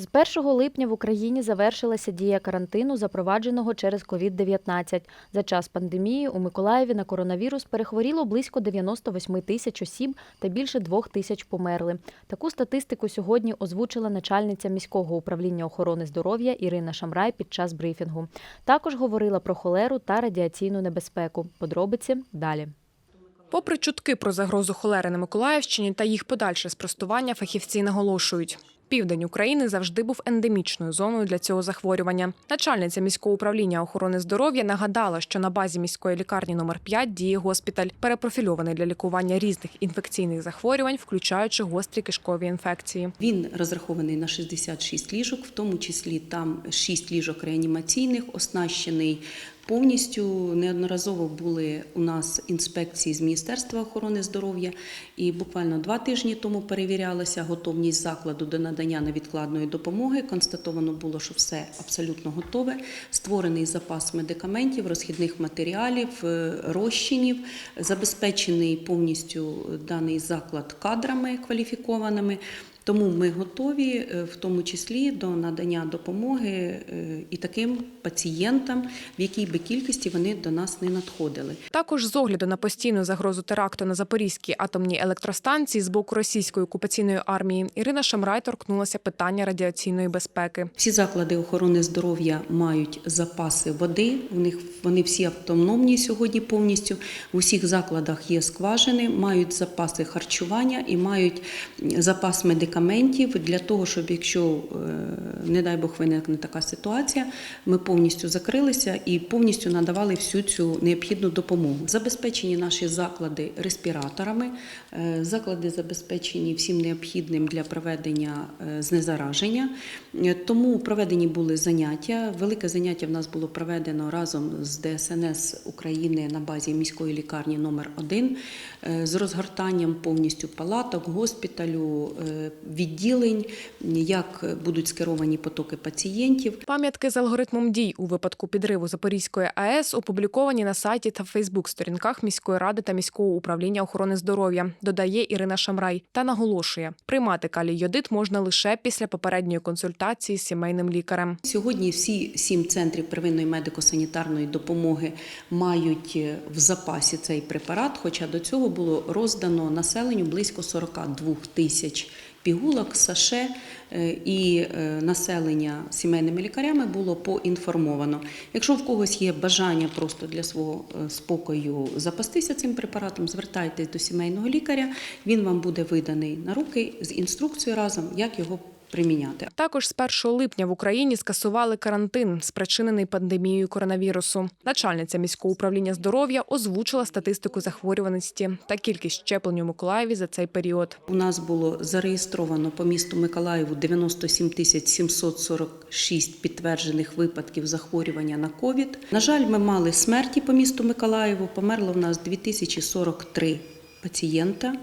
З 1 липня в Україні завершилася дія карантину, запровадженого через COVID-19. За час пандемії у Миколаєві на коронавірус перехворіло близько 98 тисяч осіб та більше двох тисяч померли. Таку статистику сьогодні озвучила начальниця міського управління охорони здоров'я Ірина Шамрай під час брифінгу. Також говорила про холеру та радіаційну небезпеку. Подробиці далі. Попри чутки про загрозу холери на Миколаївщині та їх подальше спростування, фахівці наголошують. Південь України завжди був ендемічною зоною для цього захворювання. Начальниця міського управління охорони здоров'я нагадала, що на базі міської лікарні номер 5 діє госпіталь, перепрофільований для лікування різних інфекційних захворювань, включаючи гострі кишкові інфекції. Він розрахований на 66 ліжок, в тому числі там 6 ліжок реанімаційних, оснащений повністю. Неодноразово були у нас інспекції з Міністерства охорони здоров'я, і буквально два тижні тому перевірялася готовність закладу до надання невідкладної допомоги. Констатовано було, що все абсолютно готове. Створений запас медикаментів, розхідних матеріалів, е, розчинів, забезпечений повністю даний заклад кадрами кваліфікованими. Тому ми готові, е, в тому числі до надання допомоги е, і таким пацієнтам, в якій би кількості вони до нас не надходили. Також з огляду на постійну загрозу теракту на Запорізькій атомній електростанції з боку російської окупаційної армії Ірина Шамрай торкнулася питання радіаційної безпеки. Всі заклади охорони здоров'я мають запаси води. У них вони всі автономні сьогодні повністю. В усіх закладах є скважини, мають запаси харчування і мають запас медикаментів для того, щоб якщо, е, не дай Бог, виникне така ситуація, ми повністю закрилися і повністю надавали всю цю необхідну допомогу. Забезпечені наші заклади респіраторами, е, заклади забезпечені всім необхідним для проведення е, знезараження. Тому проведені були заняття. Велике заняття в нас було проведено разом з ДСНС України на базі міської лікарні номер 1 з розгортанням повністю палаток, госпіталю, відділень, як будуть скеровані потоки пацієнтів. Пам'ятки з алгоритмом дій у випадку підриву Запорізької АЕС опубліковані на сайті та Фейсбук-сторінках міської ради та міського управління охорони здоров'я, додає Ірина Шамрай та наголошує, приймати калій йодит можна лише після попередньої консультації з сімейним лікарем. Сьогодні всі сім центрів первинної медико-санітарної допомоги мають е, в запасі цей препарат, хоча до цього було роздано населенню близько 42 тисяч пігулок, саше е, і е, населення сімейними лікарями було поінформовано. Якщо в когось є бажання просто для свого е, спокою запастися цим препаратом, звертайтесь до сімейного лікаря. Він вам буде виданий на руки з інструкцією разом, як його приміняти. Також з 1 липня в Україні скасували карантин, спричинений пандемією коронавірусу. Начальниця міського управління здоров'я озвучила статистику захворюваності та кількість щеплень у Миколаєві за цей період. У нас було зареєстровано по місту Миколаєву 97 тисяч 746 підтверджених випадків захворювання на ковід. На жаль, ми мали смерті по місту Миколаєву. Померло в нас 2043 пацієнта.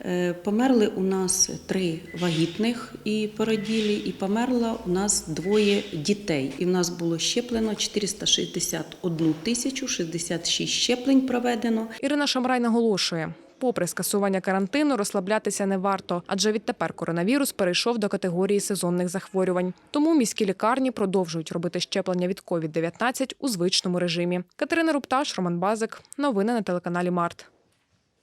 Е, Померли у нас три вагітних і породілі, і померло у нас двоє дітей. І в нас було щеплено 461 тисячу 66 щеплень проведено. Ірина Шамрай наголошує. Попри скасування карантину, розслаблятися не варто, адже відтепер коронавірус перейшов до категорії сезонних захворювань. Тому міські лікарні продовжують робити щеплення від COVID-19 у звичному режимі. Катерина Рупташ, Роман Базик. Новини на телеканалі Март.